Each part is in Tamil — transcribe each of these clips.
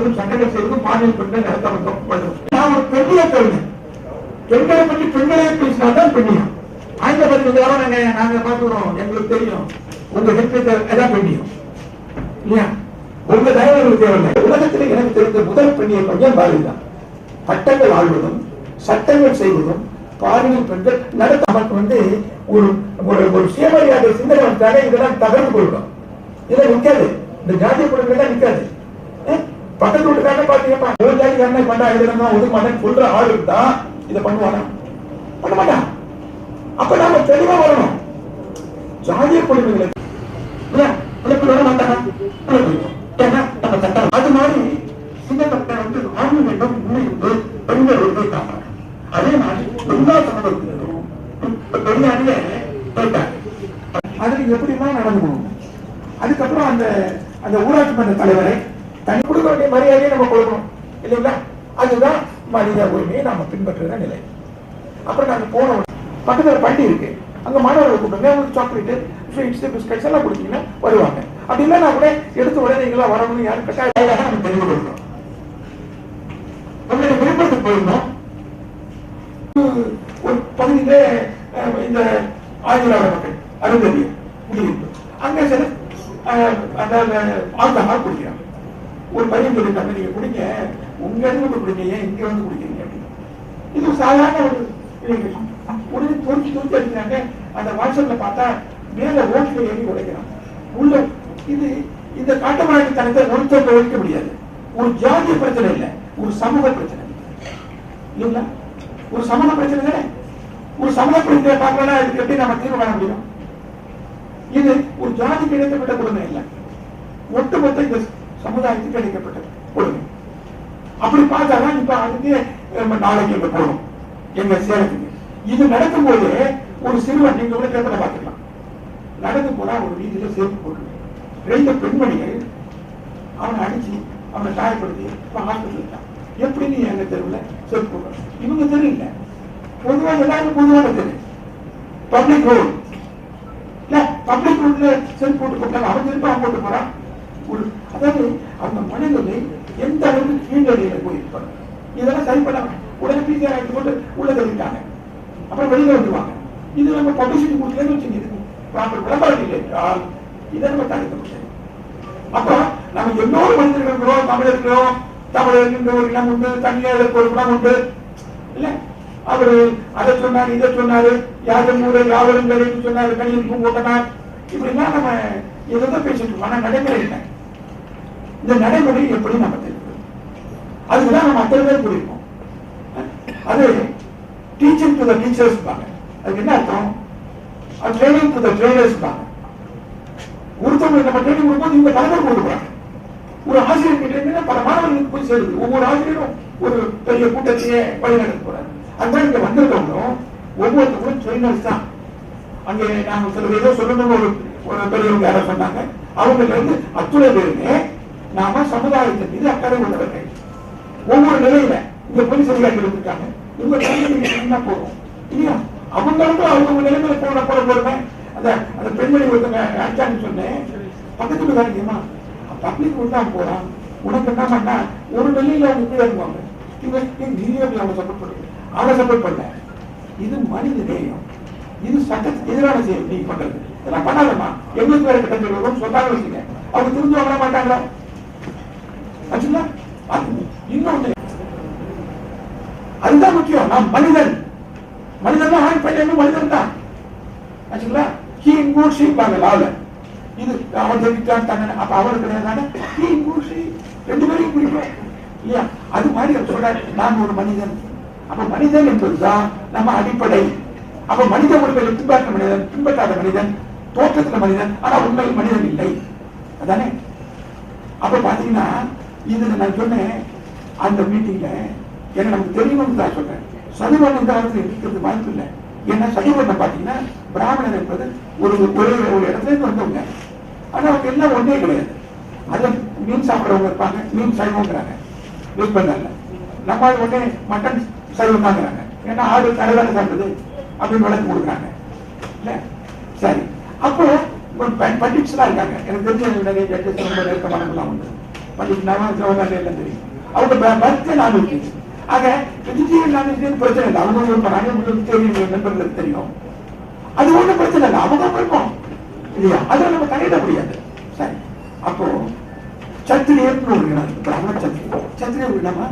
பட்டங்கள் ஆள்வதும் சட்டங்கள் செய்வதும் பாலியல் பெண்கள் நடத்தப்பட்டோம். நான் ஒரு பெண்ணிய கவிஞன் பெண்களை பற்றி பெண்களே பேசினால்தான் பெண்ணியம். ஆயுத பத்தி நாங்க நாங்க பாத்துக்கிறோம் எங்களுக்கு தெரியும். உங்க ஹெல்த் அதான் பெண்ணியம். இல்லையா? உங்க தயவு தேவையில்லை. உலகத்தில் எனக்கு தெரிந்த முதல் பெண்ணிய பையன் பாரதி தான் பட்டங்கள் ஆள்வதும் சட்டங்கள் செய்வதும் பாலியல் பெண்கள் நடத்த நமக்கு வந்து ஒரு ஒரு ஒரு சுயமரியாதை சிந்தனை வந்தாலே இதெல்லாம் தகர்ந்து கொள்ளும் இதெல்லாம் நிற்காது. இந்த ஜாதிய குடும்பங்கள் நிற்காது. பக்கத்து வீட்டுக்காரங்க பாத்தீங்கன்னா ஒரு ஜாதி என்ன பண்ணா எழுதணும் ஒதுக்க மாட்டேன்னு சொல்ற ஆள் இருந்தா இதை பண்ணுவானா? பண்ண மாட்டான் அப்ப நாம தெளிவா வரணும். ஜாதிய குடும்பங்களை இல்லையா? பிள்ளைகள் வர மாட்டாங்க ஏன்னா நம்ம சட்டம் அது மாதிரி சிங்கப்பட்ட வந்து ஆண்களிடம் உண்மை உண்டு பெண்கள் உண்டு காப்பாங்க அதே மாதிரி எல்லா சமூகத்தினரும் பெரியாரிலே போயிட்டாங்க. அதுல எப்படிலாம் நடந்துக்கணும் அதுக்கப்புறம் அந்த அந்த ஊராட்சி மன்ற தலைவரை கொடுக்க வேண்டிய மரியாதையை நம்ம கொடுக்கணும். இல்லைங்களா? அதுதான் மனித உரிமையை நாம பின்பற்றுகிற நிலை. அப்புறம் நாங்க போனோம் பக்கத்துல பண்டி இருக்கு. அங்க மாணவர்கள் கூப்பிடுங்க. உங்களுக்கு சாக்லேட்டு ஸ்வீட்ஸ் பிஸ்கட்ஸ் எல்லாம் கொடுத்தீங்கன்னா வருவாங்க. அப்படி இல்லைன்னா கூட எடுத்து உடனே நீங்களா வரணும்னு யாரும் கட்டாயம் நம்ம தெரிந்து கொள்கிறோம் நம்மளுடைய விழுப்புரத்துக்கு போயிருந்தோம் ஒரு- பகுதியில இந்த ஆதிராட மக்கள் அருந்ததி குடியிருப்பு அங்க சில அந்த ஆல்கஹால் குடிக்கிறாங்க. ஒரு பையன் சொல்லிட்டாங்க நீங்க குடிங்க. உங்க இருந்து குடிங்க. ஏன் இங்க வந்து குடிக்கிறீங்க? அப்படின்னு. இது சாதாரண ஒரு உடனே துருக்கி துருக்கி அடிக்கிறாங்க. அந்த வாட்ஸ்அப்ல பார்த்தா மேல ஓட்டுல ஏறி உடைக்கிறான். உள்ள இது இந்த காட்டுமிராண்டித்தனத்தை ஒருத்தர் ஒழிக்க முடியாது. ஒரு ஜாதிய பிரச்சனை இல்லை. ஒரு சமூக பிரச்சனை. இல்லைங்களா? ஒரு சமூக பிரச்சனை தானே? ஒரு சமூக பிரச்சனை பார்க்கலாம் இதுக்கு எப்படி நம்ம தீர்வு காண முடியும்? இது ஒரு ஜாதிக்கு இணைக்கப்பட்ட கொடுமை இல்லை. ஒட்டுமொத்த இந்த சமுதாயத்துக்கு அளிக்கப்பட்டது கொடுமை அப்படி பார்த்தாதான் இப்ப அதுக்கு நம்ம நாளைக்கு இங்க போகணும். எங்க சேலத்துக்கு இது நடக்கும்போது ஒரு சிறுவன் நீங்க கூட கேட்டத பார்த்துக்கலாம். நடந்து போனா ஒரு வீதியில சேர்த்து போட்டு ரெண்டு பெண்மணிகள் அவனை அடிச்சு அவனை காயப்படுத்தி இப்ப ஹாஸ்பிட்டல் தான் எப்படி நீ எங்க தெருவில் சேர்த்து போடுற? இவங்க தெரியல பொதுவா எல்லாரும் பொதுவான தெரு. பப்ளிக் ரோடு பப்ளிக் ரோட்ல செல் போட்டு போட்டாங்க அவன் திரும்ப அவன் போட்டு போறான். ஒரு அதாவது அந்த மனிதனை எந்த அளவுக்கு கீழ்நிலையில போயிருப்பாங்க இதெல்லாம் சரி பண்ண உடனே பிசிஆர் ஆகிட்டு போட்டு உள்ள தள்ளிட்டாங்க. அப்புறம் வெளியில வந்துருவாங்க இது நம்ம பப்ளிசிட்டி கொடுக்கலன்னு வச்சுங்க ப்ராப்பர் விளம்பரம் இல்லை என்றால் இதை நம்ம தடுக்க முடியாது. அப்ப நம்ம எல்லோரும் மனிதர்கள் இருக்கிறோம். தமிழர்களோம் தமிழர்கள் ஒரு இனம் உண்டு. தனியாருக்கு ஒரு குணம் உண்டு. இல்ல? அவரு அதை சொன்னாரு இதை சொன்னாரு. யாரும் ஊரை யாவரும் கரைன்னு சொன்னாரு. கணியும் பூங்கோட்டனார் இப்படிலாம் நம்ம எதோ பேசிட்டு இருக்கோம். ஆனா நடைமுறை இல்லை இந்த நடைமுறை எப்படி நம்ம தெரியும் அதுக்குதான் நம்ம அத்தனை பேர் புரியும் அது டீச்சிங் டு த டீச்சர்ஸ் பாங்க அதுக்கு என்ன அர்த்தம்? ட்ரைனிங் டு த ட்ரைனர்ஸ் பாங்க ஒருத்தவங்க நம்ம ட்ரைனிங் கொடுக்கும்போது இந்த தலைவர் கொடுக்குறாங்க ஒரு ஆசிரியர் கிட்ட இருந்து பல மாணவர்களுக்கு போய் சேருது. ஒவ்வொரு ஆசிரியரும் ஒரு பெரிய கூட்டத்தையே வழிநடத்த போறாரு. அதுதான் இங்க வந்திருக்கவங்களும் ஒவ்வொருத்தவங்களும் ட்ரைனர்ஸ் தான். அங்கே நாங்கள் சில ஏதோ சொல்லணும்னு ஒரு பெரியவங்க யாரோ சொன்னாங்க. அவங்கள்ட்ட வந்து அத்துணை பேருமே நாம சமுதாயத்தின் மீது அக்கறை உள்ளவர்கள். ஒவ்வொரு நிலையில இந்த போலீஸ் அதிகாரிகள் இருக்காங்க. இவங்க ட்ரைனிங் என்ன போகும்? இல்லையா? அவங்களுக்கும் அவங்க நிலைமையில போன போற போறமே. அந்த அந்த பெண்மணி ஒருத்தங்க அடிச்சான்னு சொன்னேன். பக்கத்து வீட்டுக்காரங்கம்மா பப்ளிக் உள்ள போறான் உனக்கு என்ன பண்ணா ஒரு நிலையில அவங்க கீழே இருப்பாங்க இவங்க நீங்க அவங்க சப்போர்ட் பண்ணுங்க அவங்க சப்போர்ட் பண்ண இது மனித நேயம். இது சட்டத்துக்கு எதிரான செயல் நீங்க பண்றது. இதெல்லாம் பண்ணாதம்மா. எங்களுக்கு வேற கிட்ட சொல்லுவோம் சொல்லாம வச்சுங்க அவங்க திரும்பி வர மாட்டாங்களா? ஆச்சுங்களா இன்னொன்று. அதுதான் முக்கியம். நாம் மனிதன். மனிதன் தான் ஆண் பையன் மனிதன் தான். ஆச்சுங்களா ஹீ இன்கூட் ஷீ பாங்க இது அவன் தெரிவித்தான் தானே அப்ப அவனுக்கு கிடையாது ஹீ இன்கூட் ஷீ ரெண்டு பேரையும் குறிக்கும் இல்லையா? அது மாதிரி அவர் சொல்றாரு நான் ஒரு மனிதன். அப்ப மனிதன் என்பதுதான் நம்ம அடிப்படை. அப்ப மனித உரிமையை பின்பற்ற மனிதன் பின்பற்றாத மனிதன் தோற்றத்துல மனிதன். ஆனா உண்மையில் மனிதன் இல்லை. அதானே? அப்ப பாத்தீங்கன்னா இதுல நான் சொன்னேன் அந்த மீட்டிங்ல எனக்கு நமக்கு தெரியணும்னு தான் சொல்றேன் சதுவர்ணம் இந்த காலத்துல இருக்கிறது வாய்ப்பு இல்லை. ஏன்னா சதுவர்ணம் பாத்தீங்கன்னா பிராமணர் என்பது ஒரு ஒரே ஒரு இடத்துல இருந்து வந்தவங்க. ஆனா அவங்க எல்லாம் ஒன்றே கிடையாது. அது மீன் சாப்பிடறவங்க இருப்பாங்க மீன் சைவங்கிறாங்க வெஸ்ட் பண்ணல நம்ம உடனே மட்டன் சைவம் தாங்கிறாங்க ஏன்னா ஆடு தலைதான சாப்பிடுது அப்படின்னு விளக்கு கொடுக்குறாங்க. இல்ல? சரி. அப்போ பண்டிட்ஸ்லாம் இருக்காங்க. எனக்கு தெரிஞ்ச நிறைய ஜட்ஜஸ் ரொம்ப நெருக்கமானவங்களாம் உண்டு. பண்டிட்னாலும் ஜவஹர்லால் எல்லாம் தெரியும். அவங்க பர்த்தே நான் இருக்கு. ஆக வெஜிடேரியன் நான் பிரச்சனை இல்லை. அவங்க இருப்பாங்க வெஜிடேரியன் நண்பர்களுக்கு தெரியும். அது ஒண்ணும் பிரச்சனை இல்லை. அவங்க இருக்கும் இல்லையா? அதை நம்ம தலையிட முடியாது. சரி. அப்போ சத்திரியர்னு ஒரு இனம் இருக்கு. பிராமண சத்திரியர் சத்திரியர் இனமா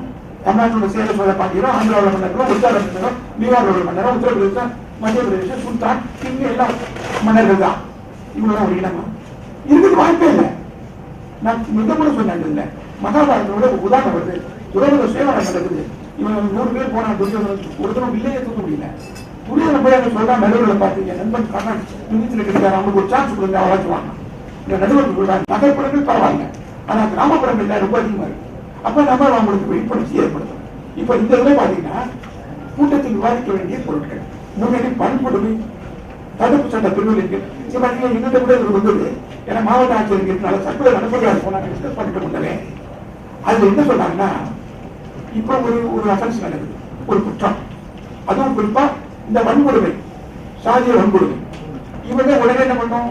தமிழ்நாட்டோட சேர சோழ பாண்டியரும் ஆந்திராவில் மன்னரும் உத்தர மன்னரும் பீகாரோட மன்னரும் உத்தரப்பிரதேசம் மத்திய பிரதேசம் சுல்தான் இங்க எல்லாம் மன்னர்கள் தான். இவங்க ஒரு இனமா இருக்கிறது வாய்ப்பே இல்லை. நான் இந்த கூட சொன்னேன் இல்லை மகாபாரதத்தோட உதாரணம் வருது. துரோக சேவனம் நடக்குது. இவன் நூறு பேர் போனா துரியோதனன் ஒருத்தரும் இல்லையே தூக்க முடியல. துரியோதன போய் அங்க சொல்றான் நடுவில் பார்த்து என் நண்பன் கண்ணன் நிதித்துல கிடைக்காது அவனுக்கு ஒரு சான்ஸ் கொடுங்க அவளாச்சுவாங்க இந்த நடுவர் சொல்றாங்க நகர்ப்புறங்கள் பரவாயில்ல. ஆனா கிராமப்புறங்கள்ல ரொம்ப அதிகமா இருக்கு. அப்ப நம்ம அவங்களுக்கு விழிப்புணர்ச்சி ஏற்படுத்தும் இப்ப இந்த இதுல பாத்தீங்கன்னா கூட்டத்தில் விவாதிக்க வேண்டிய பொருட்கள். முன்னாடி பண்புடுமை தடுப்பு சட்ட பிரிவுகள் இருக்கு இந்த கூட இது வந்தது. ஏன்னா மாவட்ட ஆட்சியர் இருக்கிறதுனால சட்டத்தை நடப்புகிறார் போனாங்க டிஸ்கஸ் பண்ணிட்டு வந்தவே அதுல என்ன சொன்னாங்கன்னா இப்போ ஒரு ஒரு அஃபென்ஸ் நடக்குது. ஒரு குற்றம். அதுவும் குறிப்பா இந்த வன்கொடுமை சாதிய வன்கொடுமை. இவங்க உடனே என்ன பண்ணும்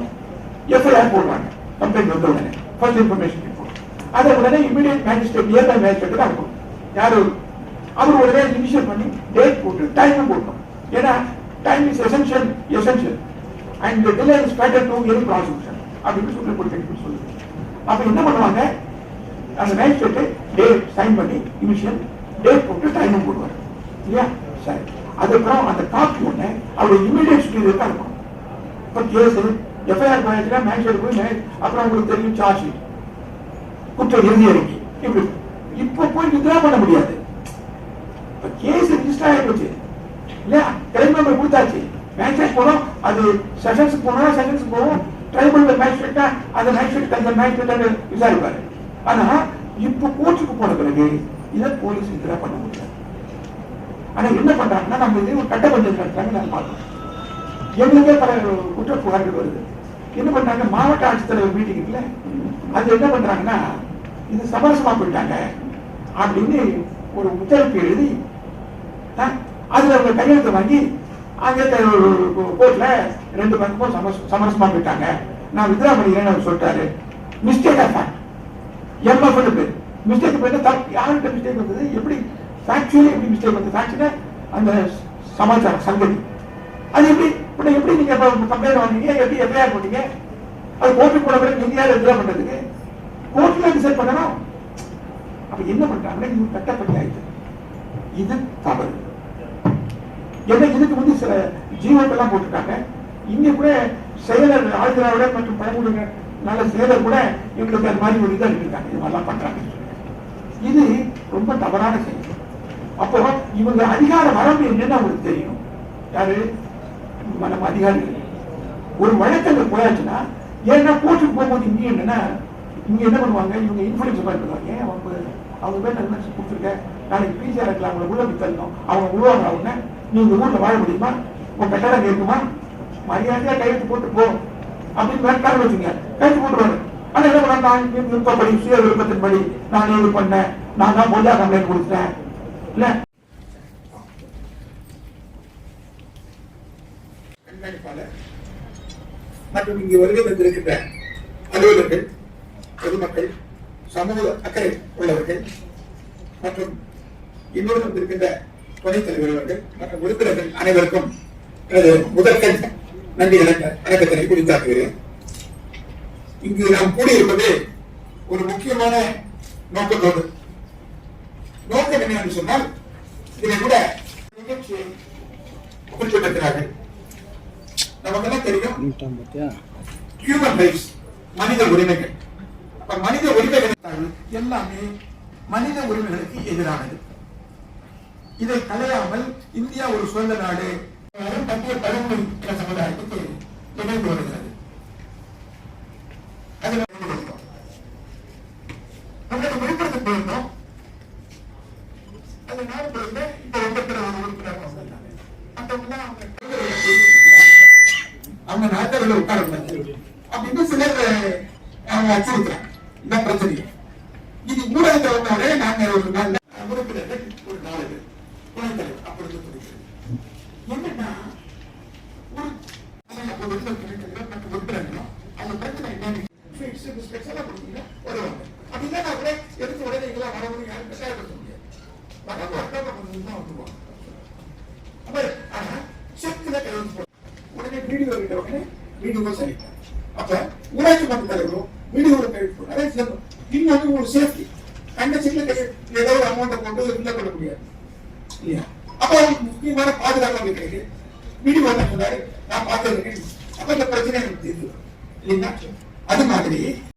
எஃப்ஐஆர் போடுவாங்க கம்ப்ளைண்ட் வந்த உடனே. ஃபர்ஸ்ட் இன்ஃபர்மேஷன் ரிப்போர்ட் அதை உடனே இமீடியட் மேஜிஸ்ட்ரேட் நியர்பை மேஜிஸ்ட்ரேட் அனுப்பணும். யாரு? அவர் உடனே இனிஷியல் பண்ணி டேட் போட்டு டைம் போடணும். ஏன்னா time is essential essential and delay is better to any prosecution அப்படின்னு சுப்ரீம் கோர்ட் ஜட்ஜ்மெண்ட் சொல்லுது. அப்ப என்ன பண்ணுவாங்க? அந்த மேஜிஸ்ட்ரேட் டேட் சைன் பண்ணி இனிஷியல் டேட் போட்டு டைமும் போடுவார். இல்லையா? சரி. அதுக்கப்புறம் அந்த காப்பி ஒண்ணு அவருடைய இமீடியட் சுப்பீரியர் தான் இருக்கும். இப்போ கேஸ் எஃப்ஐஆர் பண்ணிட்டு மேஜிஸ்ட்ரேட் போய் அப்புறம் உங்களுக்கு தெரியும் சார்ஜ் ஷீட் குற்ற இறுதி அறிக்கை. இப்படி இப்போ போய் இதெல்லாம் பண்ண முடியாது. இப்போ கேஸ் ரிஜிஸ்டர் ஆகிப்போச்சு இல்லையா? கிரைம் நம்பர் கொடுத்தாச்சு. மேட்சஸ் போனோம் அது செஷன்ஸ் போனா செஷன்ஸ் போகும் ட்ரைபல் மேஜிஸ்ட்ரேட்டா அந்த மேஜிஸ்ட்ரேட் அந்த மேஜிஸ்ட்ரேட் விசாரிப்பாரு. ஆனா இப்ப கோர்ட்டுக்கு போன பிறகு இதை போலீஸ் இதெல்லாம் பண்ண முடியாது ஆனா என்ன பண்றாங்கன்னா நம்ம இது ஒரு கட்ட பஞ்சாயத்து நடத்துறாங்க நான் பார்க்கணும். எங்களுக்கே பல குற்ற புகார்கள் வருது. என்ன பண்றாங்க மாவட்ட ஆட்சித்தலைவர் மீட்டிங் இருக்குல்ல அது என்ன பண்றாங்கன்னா இது சமரசமா போயிட்டாங்க அப்படின்னு ஒரு உத்தரவு எழுதி அதுல அவங்க கையெழுத்து வாங்கி அங்கே கோர்ட்ல ரெண்டு பக்கமும் சமரசமா போயிட்டாங்க. நான் வித்ரா பண்ணிக்கிறேன்னு அவர் சொல்லிட்டாரு மிஸ்டேக் ஆஃப் எம்எஃப் பேர். மிஸ்டேக் பேர் தப்பு யார்கிட்ட மிஸ்டேக் வந்தது? எப்படி ஃபேக்சுவலி எப்படி மிஸ்டேக் வந்தது? ஃபேக்சுவலா அந்த சமாச்சாரம் சங்கதி. அது எப்படி? இப்போ எப்படி நீங்க கம்ப்ளைண்ட் வாங்குனீங்க எப்படி எஃப்ஐஆர் போட்டீங்க? அது கோர்ட்டுக்கு போன பிறகு நீங்க யார் வித்ரா பண்றதுக்கு? கோர்ட்ல டிசைட் பண்ணணும். அப்ப என்ன பண்றாங்கன்னா இது கட்டப்படி ஆயிடுது இது தவறு. என்ன இதுக்கு வந்து சில ஜீவோக்கெல்லாம் போட்டிருக்காங்க. இங்க கூட செயலர் ஆதிராவிட மற்றும் பழங்குடியின நல்ல செயலர் கூட இவங்களுக்கு அது மாதிரி ஒரு இதாக இருக்காங்க இது மாதிரிலாம் பண்றாங்க. இது ரொம்ப தவறான செயல். அப்போ இவங்க அதிகார வரம்பு என்னன்னு அவங்களுக்கு தெரியும். யாரு? நம்ம அதிகாரிகள். ஒரு வழக்கங்க போயாச்சுன்னா ஏன்னா கோர்ட்டுக்கு போகும்போது இங்க என்னன்னா இங்க என்ன பண்ணுவாங்க? இவங்க இன்ஃபுளுன்ஸ் பண்ணுவாங்க. ஏன் அவங்க அவங்க பேர் நான் கொடுத்துருக்க நாளைக்கு பிசிஆர் இருக்கலாம் அவங்களை உள்ள போய் தரணும் அவங்க உருவாங்க அவங்க நீ இந்த ஊர்ல வாழ முடியுமா? உன் கட்டடம் இருக்குமா? மரியாதையா கையெழுத்து போட்டு போ. அப்படின்னு வேண்டாம் வச்சுங்க கையெழுத்து போட்டுருவாரு. ஆனா என்ன பண்ண நான் விருப்பப்படி சுய விருப்பத்தின்படி நான் இது பண்ணேன். நான் தான் பொய்யா கம்ப்ளைண்ட் கொடுத்தேன். இல்ல? கண்காணிப்பாளர். மற்றும் இங்கு வருகை வந்திருக்கின்ற அலுவலர்கள் பொதுமக்கள் சமூக அக்கறை உள்ளவர்கள் மற்றும் இன்னொரு வந்திருக்கின்ற துணைத் தலைவர் மற்றும் உறுப்பினர்கள் அனைவருக்கும் எனது முதற்கண் நன்றி வணக்க- வணக்கத்தினை குறித்தாக்குகிறேன் இங்கு நாம் கூடியிருப்பது ஒரு முக்கியமான நோக்கத்தோடு. நோக்கம் என்ன என்று சொன்னால் இதை கூட நிகழ்ச்சியை குறிப்பிட்டிருக்கிறார்கள் நமக்கெல்லாம் தெரியும் ஹியூமன் ரைட்ஸ் மனித உரிமைகள். மனித உரிமைகள் எல்லாமே மனித உரிமைகளுக்கு எதிரானது. இதை கலையாமல் இந்தியா ஒரு சுதந்திர நாடு. மத்திய பழங்குடி சமுதாயத்துக்கு இணைந்து வருகிறது அதுல இருந்தோம். நம்மளுக்கு விழுப்புரத்துக்கு போயிருந்தோம் அது நாலு பேருமே இப்ப ரொம்ப பேர் ஒரு உறுப்பினர் வந்தாங்க மற்றவங்க அவங்க அவங்க நாட்டவில் உட்கார முடியாது அப்படின்னு சிலர் அவங்க அச்சுறுத்துறாங்க இந்த பிரச்சனை இது ஊடகத்தை வந்தவரே நாங்க ஒரு நல்ல உறுப்பினர்கள் ஒரு நாலு பேர் துணைத் தலைவர் அப்பொழுது துணைத் என்னன்னா ஒரு ஒரு உறுப்பினர் துணைத் தலைவர் மற்ற உறுப்பினர்களும் அவங்க கையெழுத்து போட்டு உடனே வீடியோ கிட்ட உடனே வீடியோ சரிட்டார் அப்ப ஊராட்சி மன்ற தலைவரும் வீடியோ கையெழுத்து போட்டு அதே சிறப்பு. ஒரு சேஃப்டி அந்த சீட்ல ஏதோ ஒரு அமௌண்ட்டை கொண்டு இருந்தா கொள்ள முடியாது. இல்லையா? அப்ப அவருக்கு முக்கியமான பாதுகாப்பு இருக்கிறது வீடியோ என்ன சொன்னாரு நான் பார்த்துருக்கேன் அப்ப இந்த பிரச்சனை எனக்கு தெரியும் இல்லைங்களா? அது மாதிரி